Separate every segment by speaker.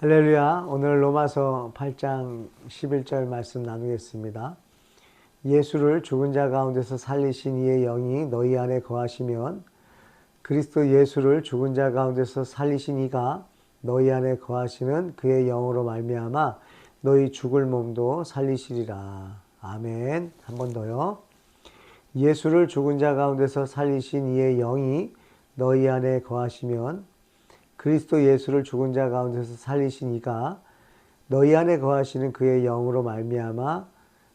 Speaker 1: 할렐루야. 오늘 로마서 8장 11절 말씀 나누겠습니다. 예수를 죽은 자 가운데서 살리신 이의 영이 너희 안에 거하시면 그리스도 예수를 죽은 자 가운데서 살리신 이가 너희 안에 거하시는 그의 영으로 말미암아 너희 죽을 몸도 살리시리라. 아멘. 한 번 더요. 예수를 죽은 자 가운데서 살리신 이의 영이 너희 안에 거하시면 그리스도 예수를 죽은 자 가운데서 살리신 이가 너희 안에 거하시는 그의 영으로 말미암아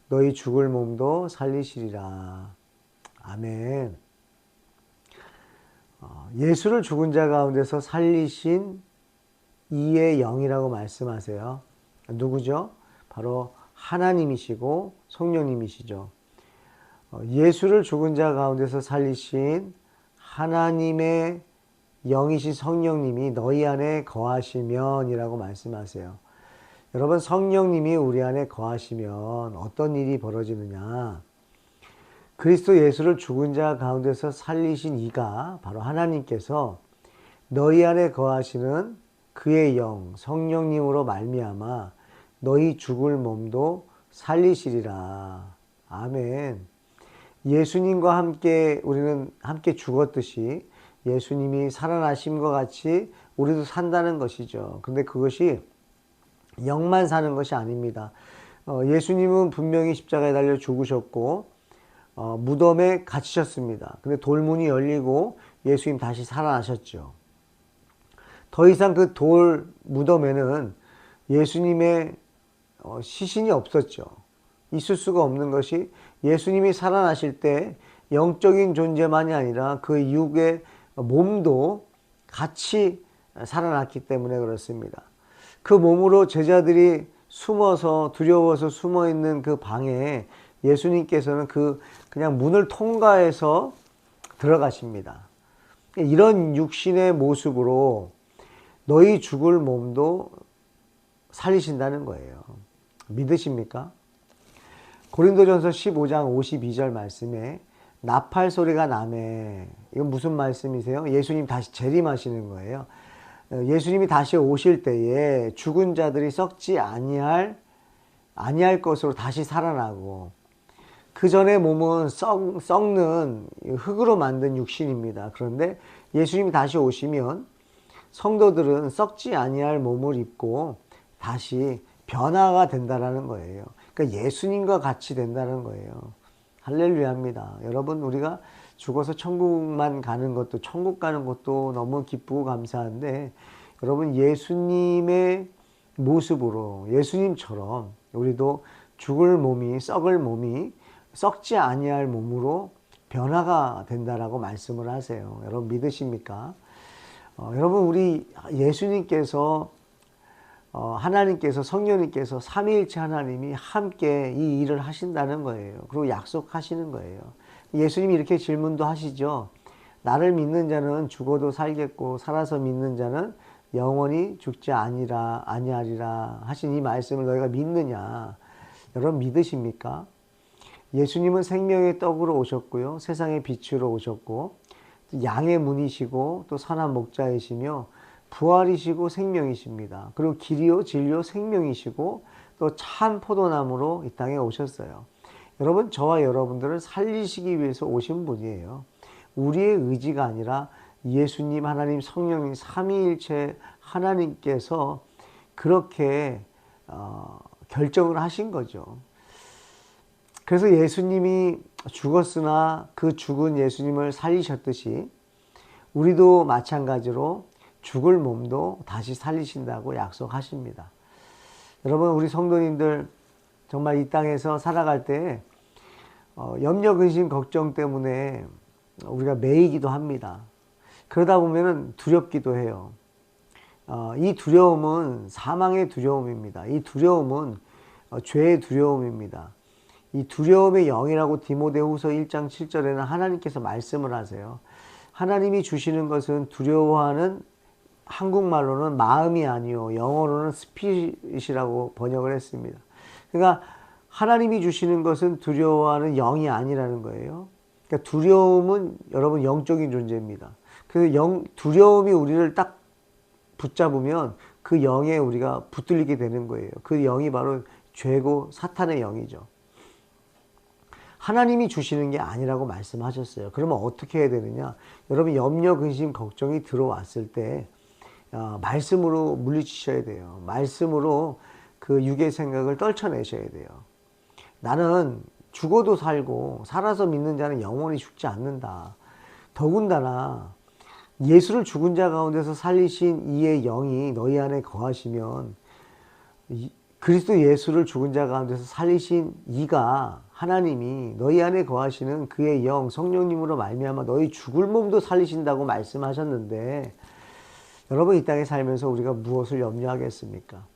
Speaker 1: 너희 죽을 몸도 살리시리라. 아멘. 어, 예수를 죽은 자 가운데서 살리신 이의 영이라고 말씀하세요. 누구죠? 바로 하나님이시고 성령님이시죠. 어, 예수를 죽은 자 가운데서 살리신 하나님의 영이신 성령님이 너희 안에 거하시면이라고 말씀하세요. 여러분 성령님이 우리 안에 거하시면 어떤 일이 벌어지느냐? 그리스도 예수를 죽은 자 가운데서 살리신 이가 바로 하나님께서 너희 안에 거하시는 그의 영 성령님으로 말미암아 너희 죽을 몸도 살리시리라. 아멘. 예수님과 함께 우리는 함께 죽었듯이 예수님이 살아나심과 같이 우리도 산다는 것이죠. 근데 그것이 영만 사는 것이 아닙니다. 어, 예수님은 분명히 십자가에 달려 죽으셨고 어, 무덤에 갇히셨습니다. 근데 돌문이 열리고 예수님 다시 살아나셨죠. 더 이상 그 돌 무덤에는 예수님의 어, 시신이 없었죠. 있을 수가 없는 것이 예수님이 살아나실 때 영적인 존재만이 아니라 그 육의 몸도 같이 살아났기 때문에 그렇습니다. 그 몸으로 제자들이 숨어서 두려워서 숨어 있는 그 방에 예수님께서는 그 그냥 문을 통과해서 들어가십니다. 이런 육신의 모습으로 너희 죽을 몸도 살리신다는 거예요. 믿으십니까? 고린도전서 15장 52절 말씀에 나팔 소리가 나매. 이건 무슨 말씀이세요? 예수님 다시 재림하시는 거예요. 어, 예수님이 다시 오실 때에 죽은 자들이 썩지 아니할 아니할 것으로 다시 살아나고 그 전에 몸은 썩, 썩는 흙으로 만든 육신입니다. 그런데 예수님이 다시 오시면 성도들은 썩지 아니할 몸을 입고 다시 변화가 된다라는 거예요. 그러니까 예수님과 같이 된다는 거예요. 할렐루야입니다. 여러분 우리가 죽어서 천국만 가는 것도 천국 가는 것도 너무 기쁘고 감사한데 여러분 예수님의 모습으로 예수님처럼 우리도 죽을 몸이 썩을 몸이 썩지 아니할 몸으로 변화가 된다라고 말씀을 하세요. 여러분 믿으십니까? 어, 여러분 우리 예수님께서 어, 하나님께서 성령님께서 삼위일체 하나님이 함께 이 일을 하신다는 거예요. 그리고 약속하시는 거예요. 예수님이 이렇게 질문도 하시죠. 나를 믿는 자는 죽어도 살겠고 살아서 믿는 자는 영원히 죽지 아니라 아니하리라 하신 이 말씀을 너희가 믿느냐? 여러분 믿으십니까? 예수님은 생명의 떡으로 오셨고요. 세상의 빛으로 오셨고 양의 문이시고 또 선한 목자이시며 부활이시고 생명이십니다. 그리고 길이요 진리요 생명이시고 또 참 포도나무로 이 땅에 오셨어요. 여러분 저와 여러분들을 살리시기 위해서 오신 분이에요. 우리의 의지가 아니라 예수님 하나님 성령님 삼위일체 하나님께서 그렇게 어, 결정을 하신 거죠. 그래서 예수님이 죽었으나 그 죽은 예수님을 살리셨듯이 우리도 마찬가지로 죽을 몸도 다시 살리신다고 약속하십니다. 여러분, 우리 성도님들 정말 이 땅에서 살아갈 때 어, 염려, 근심, 걱정 때문에 우리가 매이기도 합니다. 그러다 보면 두렵기도 해요. 어, 이 두려움은 사망의 두려움입니다. 이 두려움은 어, 죄의 두려움입니다. 이 두려움의 영이라고 디모데후서 1장 7절에는 하나님께서 말씀을 하세요. 하나님이 주시는 것은 두려워하는 한국말로는 마음이 아니요 영어로는 스피릿이라고 번역을 했습니다. 그러니까 하나님이 주시는 것은 두려워하는 영이 아니라는 거예요. 그러니까 두려움은 여러분 영적인 존재입니다. 그래서 영 두려움이 우리를 딱 붙잡으면 그 영에 우리가 붙들리게 되는 거예요. 그 영이 바로 죄고 사탄의 영이죠. 하나님이 주시는 게 아니라고 말씀하셨어요. 그러면 어떻게 해야 되느냐? 여러분 염려, 근심, 걱정이 들어왔을 때 어, 말씀으로 물리치셔야 돼요. 말씀으로 그 육의 생각을 떨쳐내셔야 돼요. 나는 죽어도 살고 살아서 믿는 자는 영원히 죽지 않는다. 더군다나 예수를 죽은 자 가운데서 살리신 이의 영이 너희 안에 거하시면 그리스도 예수를 죽은 자 가운데서 살리신 이가 하나님이 너희 안에 거하시는 그의 영 성령님으로 말미암아 너희 죽을 몸도 살리신다고 말씀하셨는데 여러분 이 땅에 살면서 우리가 무엇을 염려하겠습니까?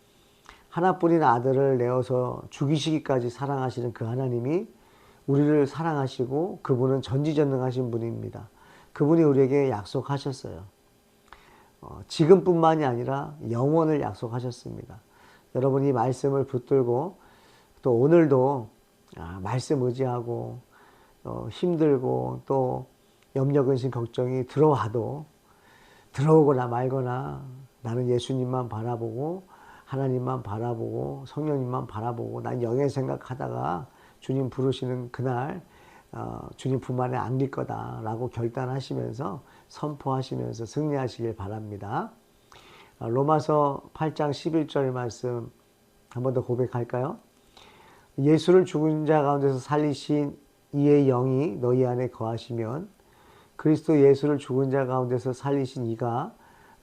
Speaker 1: 하나뿐인 아들을 내어서 죽이시기까지 사랑하시는 그 하나님이 우리를 사랑하시고 그분은 전지전능하신 분입니다. 그분이 우리에게 약속하셨어요. 어, 지금뿐만이 아니라 영원을 약속하셨습니다. 여러분 이 말씀을 붙들고 또 오늘도 아, 말씀 의지하고 어, 힘들고 또 염려 근심 걱정이 들어와도 들어오거나 말거나 나는 예수님만 바라보고 하나님만 바라보고 성령님만 바라보고 난 영의 생각하다가 주님 부르시는 그날 어, 주님 품 안에 안길 거다라고 결단하시면서 선포하시면서 승리하시길 바랍니다. 어, 로마서 8장 11절 말씀 한 번 더 고백할까요? 예수를 죽은 자 가운데서 살리신 이의 영이 너희 안에 거하시면 그리스도 예수를 죽은 자 가운데서 살리신 이가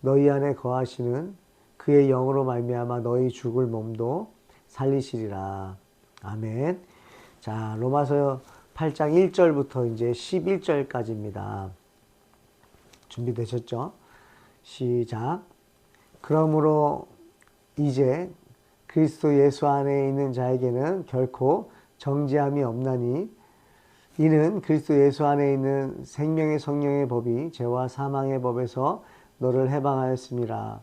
Speaker 1: 너희 안에 거하시는 그의 영으로 말미암아 너희 죽을 몸도 살리시리라. 아멘. 자, 로마서 8장 1절부터 이제 11절까지입니다. 준비되셨죠? 시작. 그러므로 이제 그리스도 예수 안에 있는 자에게는 결코 정죄함이 없나니 이는 그리스도 예수 안에 있는 생명의 성령의 법이 죄와 사망의 법에서 너를 해방하였습니다.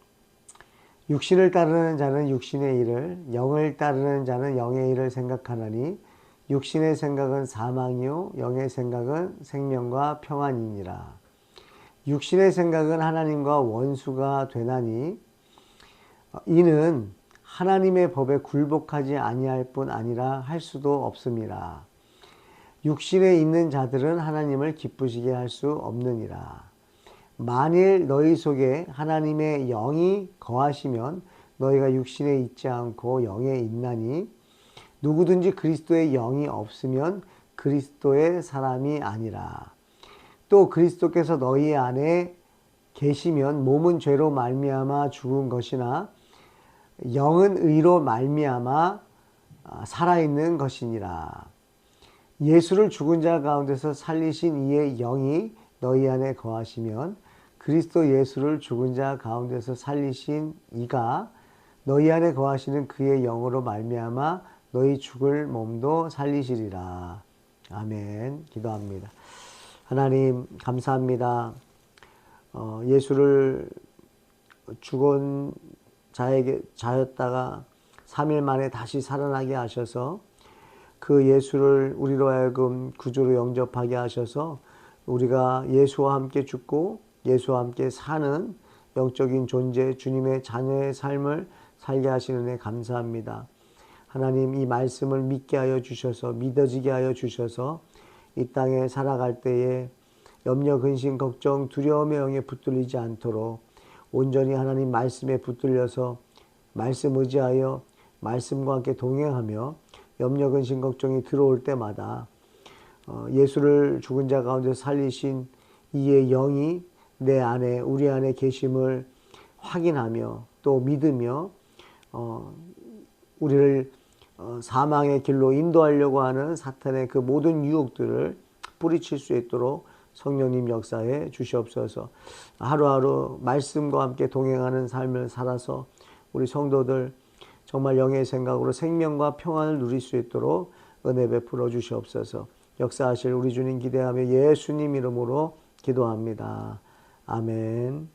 Speaker 1: 육신을 따르는 자는 육신의 일을, 영을 따르는 자는 영의 일을 생각하나니 육신의 생각은 사망이요 영의 생각은 생명과 평안이니라. 육신의 생각은 하나님과 원수가 되나니 이는 하나님의 법에 굴복하지 아니할 뿐 아니라 할 수도 없습니다. 육신에 있는 자들은 하나님을 기쁘시게 할 수 없느니라. 만일 너희 속에 하나님의 영이 거하시면 너희가 육신에 있지 않고 영에 있나니 누구든지 그리스도의 영이 없으면 그리스도의 사람이 아니라. 또 그리스도께서 너희 안에 계시면 몸은 죄로 말미암아 죽은 것이나 영은 의로 말미암아 아, 살아있는 것이니라. 예수를 죽은 자 가운데서 살리신 이의 영이 너희 안에 거하시면 그리스도 예수를 죽은 자 가운데서 살리신 이가 너희 안에 거하시는 그의 영으로 말미암아 너희 죽을 몸도 살리시리라. 아멘. 기도합니다. 하나님 감사합니다. 어, 예수를 죽은 자에게 자였다가 3일 만에 다시 살아나게 하셔서 그 예수를 우리로 하여금 구주로 영접하게 하셔서 우리가 예수와 함께 죽고 예수와 함께 사는 영적인 존재 주님의 자녀의 삶을 살게 하시는 애 감사합니다. 하나님 이 말씀을 믿게 하여 주셔서 믿어지게 하여 주셔서 이 땅에 살아갈 때에 염려 근심 걱정 두려움의 영에 붙들리지 않도록 온전히 하나님 말씀에 붙들려서 말씀 의지하여 말씀과 함께 동행하며 염려 근심 걱정이 들어올 때마다 어, 예수를 죽은 자 가운데 살리신 이의 영이 내 안에 우리 안에 계심을 확인하며 또 믿으며 어, 우리를 어, 사망의 길로 인도하려고 하는 사탄의 그 모든 유혹들을 뿌리칠 수 있도록 성령님 역사에 주시옵소서. 하루하루 말씀과 함께 동행하는 삶을 살아서 우리 성도들 정말 영의 생각으로 생명과 평안을 누릴 수 있도록 은혜 베풀어 주시옵소서. 역사하실 우리 주님 기대하며 예수님 이름으로 기도합니다. 아멘.